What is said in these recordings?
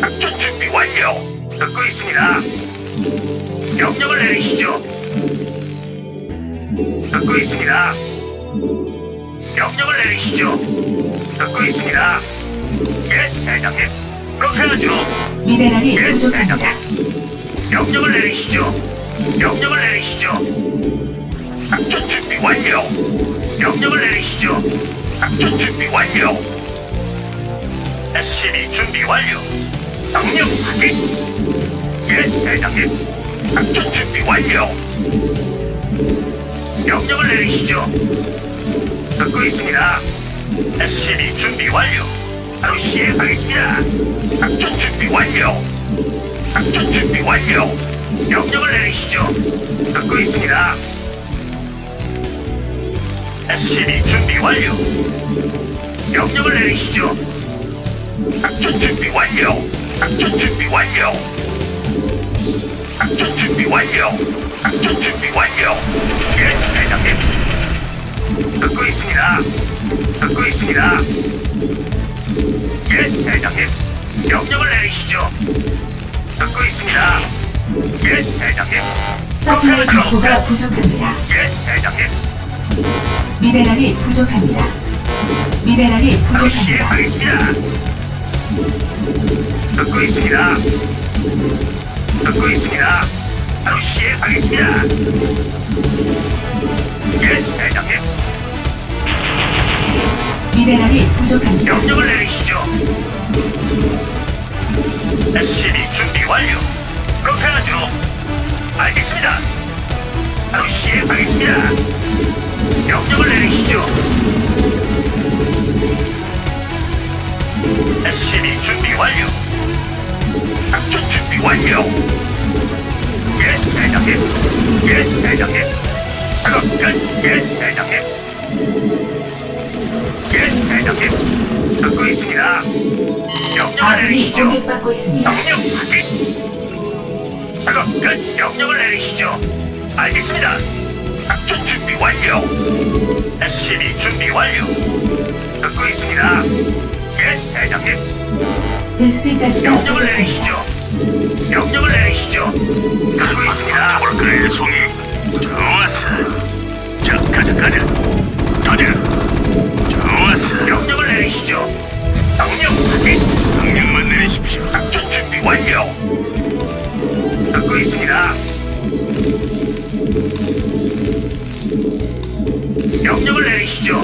작전 준비 완료. 듣고 있습니다. 명령을 내리시죠. 듣고 있습니다. 명령을 내리시죠. 듣고 있습니다. 예, 대장님. 그렇게 하죠. 미네랄이 예, 부족합니다. 대장님. 명령을 내리시죠. 명령을 내리시죠. 작전 준비 완료. 명령을 내리시죠. 작전 준비 완료. SCB 준비 완료. 명령 확인. 예, 대장님. 작전 준비 완료. 명령을 내리시죠. 듣고 있습니다. SCB 준비 완료. 바로 시행하겠습니다. 작전 준비 완료. 작전 준비 완료. 명령을 내리시죠. 듣고 있습니다. SCB 준비 완료. 명령을 내리시죠. 작전 준비 완료. 작전 준비 완료. 작전 준비 완료. 작전 준비 완료. 예, 대장님. 듣고 있습니다. 듣고 있습니다. 예, 대장님. 명령을 내리시죠. 듣고 있습니다. 예, 대장님. 서플라이 디포가 부족합니다. 예, 대장님. 미네랄이 부족합니다. 미네랄이 부족합니다. 시행하겠습니다. 듣고 있습니다. 듣고 있습니다. 바로 시행하겠습니다. 예, 대장님. 미네랄이 부족합니다. 명령을 내리시죠. SCB 준비 완료. 그렇게 하죠. 알겠습니다. 바로 시행하겠습니다. 명령을 내리시죠. SCB 준비 완료. 작전 준비 완료. 예, 대장님. 예, 대장님. 작업 끝. 예, 대장님. 예, 대장님. 듣고 있습니다. 아군이 내리시죠. 공격받고 있습니다. 명령 확인. 작업 끝. 명령을 내리시죠. 알겠습니다. 작전 준비 완료. SCB 준비 완료. 듣고 있습니다. 예, 대장님. 가스가 명령을. 내리시죠. 명령을 내리시죠. 듣고 있습니다. 볼까요, 송이? 좋았어. 자, 가자, 가자. 가자. 좋았어. 명령을 내리시죠. 명령 확인. 명령만 내리십시오. 작전 준비 완료. 듣고 있습니다. 명령을 내리시죠.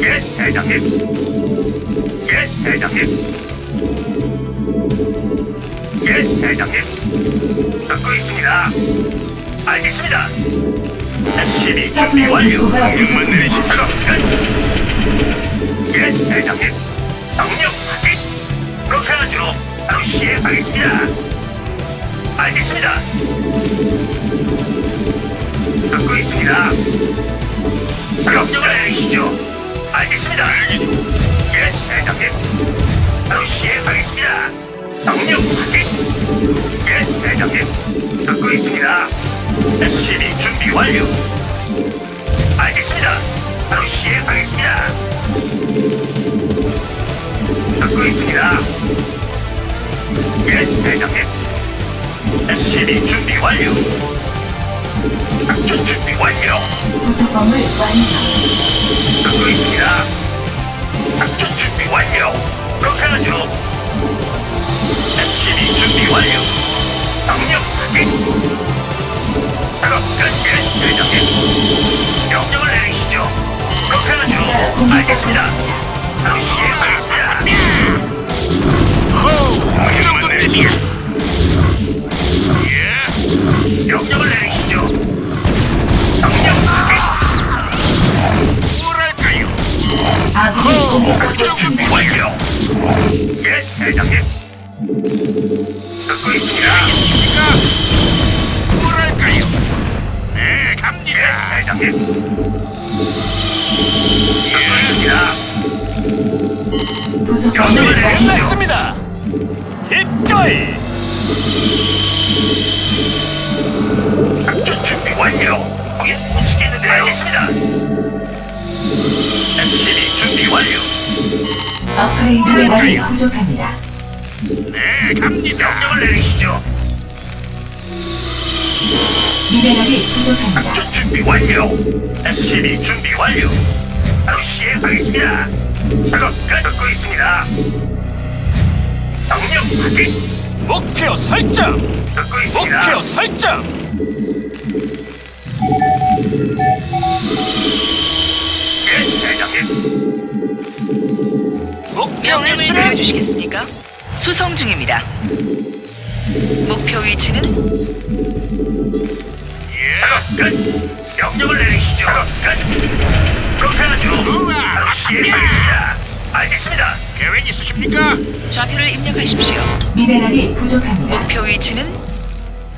예, 대장님. 예, 대장님. 대장님. 듣고 있습니다. 알겠습니다. SCB 준비 서플라이 완료. 부족합니다. 내리십시오. 끝. 예, 대장님. 명령 확인. 그렇게 하죠. 바로 시행하겠습니다. 알겠습니다. 듣고 있습니다. 명령을 내리시죠. 알겠습니다. 예, 대장님. 바로 시행하겠습니다. 명령 확인. 듣고 있습니다. SCB 준비 완료. 알겠습니다. 바로 시행하겠습니다. 듣고 있습니다. 예, 대장님. SCB 준비 완료. 작전 준비 완료. 건물 완성. 듣고 있습니다. 작전 준비 완료. 그렇게 하죠. SCB 준비 완료. 명령 확인. 작업 끝. 예, 대장님. 명령을 내리시죠. 그렇게 하죠. 기지가 공격받고 알겠습니다. 있습니다. 바로 시행하겠습니다. 호! 명령만 내리시죠. 예. 명령을 내리시죠. 명령 확인. 뭐랄까요? 아군이 공격받고 있습니다. 완료. 예, 대장님. 듣고 있습니다. 뭐랄까요? 네, 갑니다. 예, 대장님. 있습니다. 부속 건물. 내리시죠. 끝났습니다. 기꺼이 작전 준비 완료. 거기 치겠는데 알겠습니다. SCB 준비 완료. 업그레이드 미네랄이 부족합니다. 네, 갑니다. 명령을 내리시죠. 미네랄이 부족합니다. 작전 준비 완료. SCB 준비 완료. 바로 시행하겠습니다. 작업 끝 듣고 있습니다. 명령 확인 목표 설정. 듣고 있습니다. 목표 설정. 예, 대장님. 목표 명령을 위치는 내려주시겠습니까? 수송 중입니다. 목표 위치는 예. 끝. 명령을 내리시죠. 끝. 그렇게 하죠. 바로 시행하겠습니다. 알겠습니다. 계획 있으십니까? 좌표를 입력하십시오. 미네랄이 부족합니다. 목표 위치는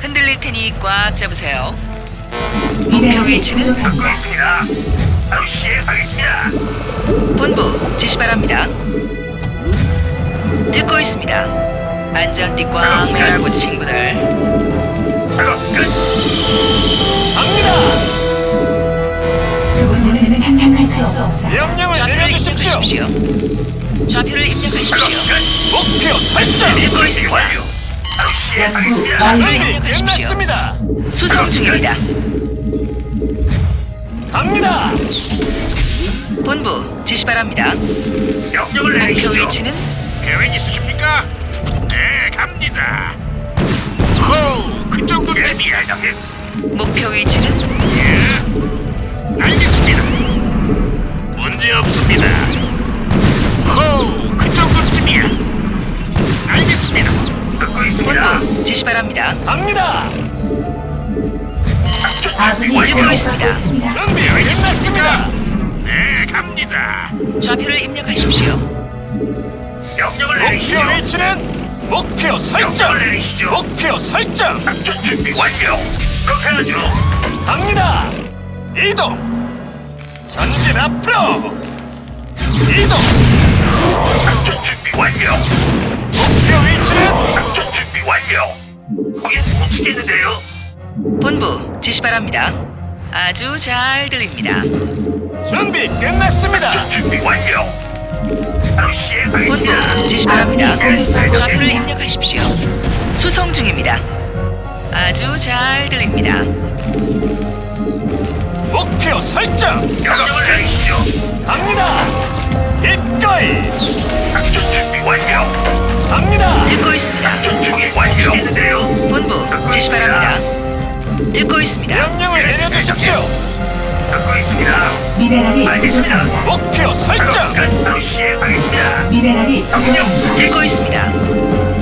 흔들릴 테니 꽉 잡으세요. 미네랄이 위치는 부족합니다. 있습니다. 바로 시행하겠습니다. 본부 지시 바랍니다. 듣고 있습니다. 안전띠 꽝 매라고 친구들. 작업 끝. 갑니다. 그곳에서는 착착할 수 없습니다. 명령을 좌표를 내려주십시오. 입력하십시오. 좌표를 작업 입력하십시오. 끝. 목표 설정. 듣고 준비 있습니다. 완료. 바로 시행하겠습니다. 완료. 준비 입력하십시오. 끝났습니다. 수송 중입니다. 갑니다. 본부 지시 바랍니다. 명령을 목표 내리시죠. 위치는 계획 있으십니까? 네, 갑니다. 호, 그 정도쯤이야, 장님. 목표 위치는 예, 알겠습니다. 문제 없습니다. 호, 그 정도쯤이야. 알겠습니다. 듣고 있습니다. 본부 지시 바랍니다. 갑니다. 아군이. 공격받고 있습니다. 준비 끝났습니다. 네, 갑니다. 좌표를 입력하십시오. 명령을 목표 내리시죠. 위치는 목표 명령을 설정. 내리시죠. 목표 설정. 작전 준비 완료. 그렇게 하죠. 갑니다. 이동. 전진 앞으로. 이동. 작전 준비 완료. 목표 위치는 작전 준비 완료. 거긴 못 치겠는데요. 본부 지시 바랍니다. 아주 잘 들립니다. 준비 끝났습니다. 작전 준비 완료. 공격받고 좌표를 있습니다. 입력하십시오. 수송 중입니다. 아주 잘 들립니다. 목표 설정. 명령을 내리시죠. 갑니다. 기꺼이 작전 준비 완료. 갑니다. 듣고 있습니다. 작전 준비 완료. 본부 지시 바랍니다. 듣고 있습니다. 명령을 내려주십시오. 듣고 있습니다. 미네랄이 알겠습니다. 부족합니다. 목표 설정. 바로 시행하겠습니다. 미네랄이 부족합니다. 듣고 있습니다.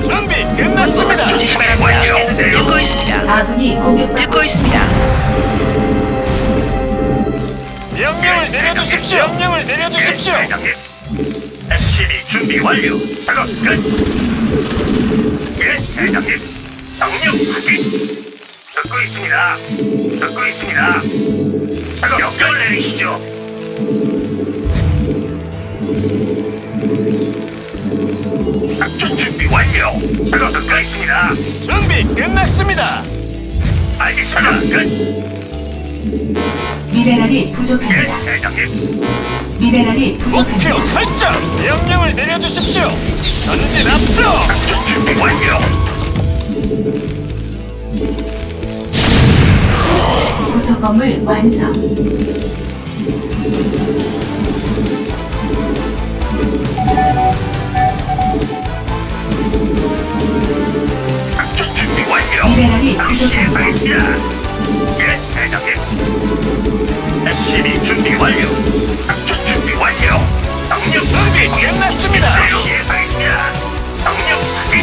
준비 끝났습니다. 지시 바랍니다. 듣고 있습니다. 아군이 공격받고 듣고 있습니다. 명령을 내려주십시오. 명령을 내려주십시오. 예, 대장님. SCB 준비 완료. 작업 끝. 예, 대장님. 명령 확인. 듣고 있습니다. 듣고 있습니다. 작업 명령을 내리시죠. 작전 준비 완료. 작업 듣고 있습니다. 준비 끝났습니다. 알겠습니다. 끝. 미네랄이 예, 부족합니다. 대장님. 미네랄이 목표 부족합니다. 설정. 명령을 내려주십시오. 전진 앞으로. 작전 준비 완료. 부속범을 완성. 작전 준비 완료. 미네랄이 부족합니다. 시행하겠습니다. 예, 대장님. SCB 준비 완료. 작전 준비 완료. 명령 준비 끝났습니다. 바로 시행하겠습니다. 명령 확인.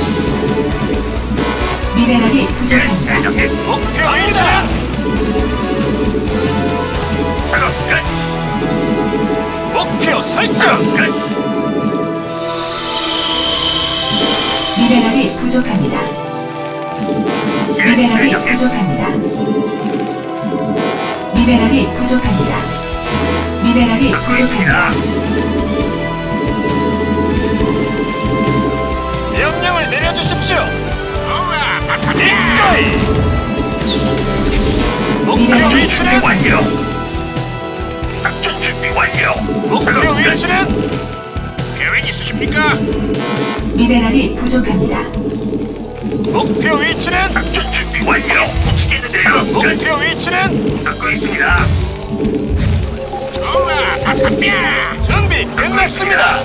미네랄이 예, 부족합니다. 대장님. 목표 위치는 작업 끝. 목표 설정. 끝. 미네랄이 부족합니다. 예, 미네랄이 대장님. 부족합니다. 미네랄이 부족합니다. 미네랄이 듣고 부족합니다. 명령을 내려주십시오. 목표 미네랄이 위치는 완료. 작전 준비 완료. 목표. 위치는 계획 있으십니까? 미네랄이 부족합니다. 목표 위치는 작전 준비 완료. 움직이는데요. 끝. 목표 위치는 듣고 있습니다. 우와, 바sap이야. 준비 끝났습니다.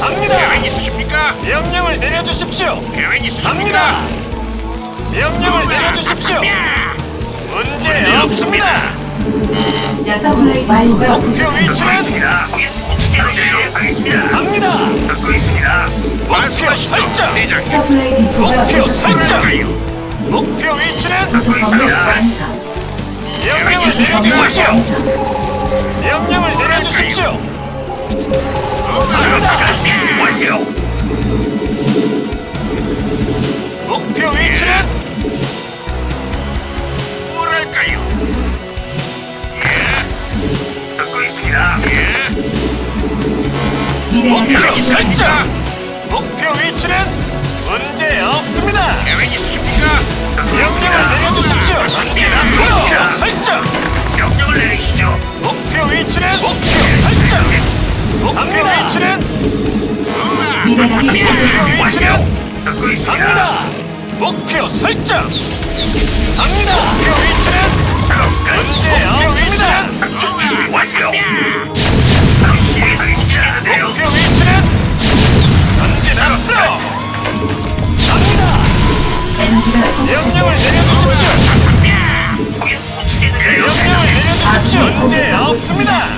갑니다. 계획 있으십니까? 명령을 내려주십시오. 계획 있으십니까? 갑니다. 명령을 내려주십시오. 문제 없습니다. 서플라이 디포가 목표 부족합니다. 위치는. 갑니다. 목표 설정. 서플라이 디포가 목표 부족합니다. 설정. 목표 위치는 부속범을 완성. 명령을 부속범을 내려주십시오. 완성. 명령을 내려주십시오. 갑니다. 목표 위치는 목표. 설정. 목표 위치는 문제 없습니다. 계획 명령을. 내려주십시오. 목표 설정. 명령을 내리시죠. 목표 위치는 목표 설정. 목표 위치는 미네랄이 목표. 위치는. 갑니다. 목표 설정. 갑니다. 목표 위치는. 문제 없습니다. 완료. 위치는 언제 없습니다.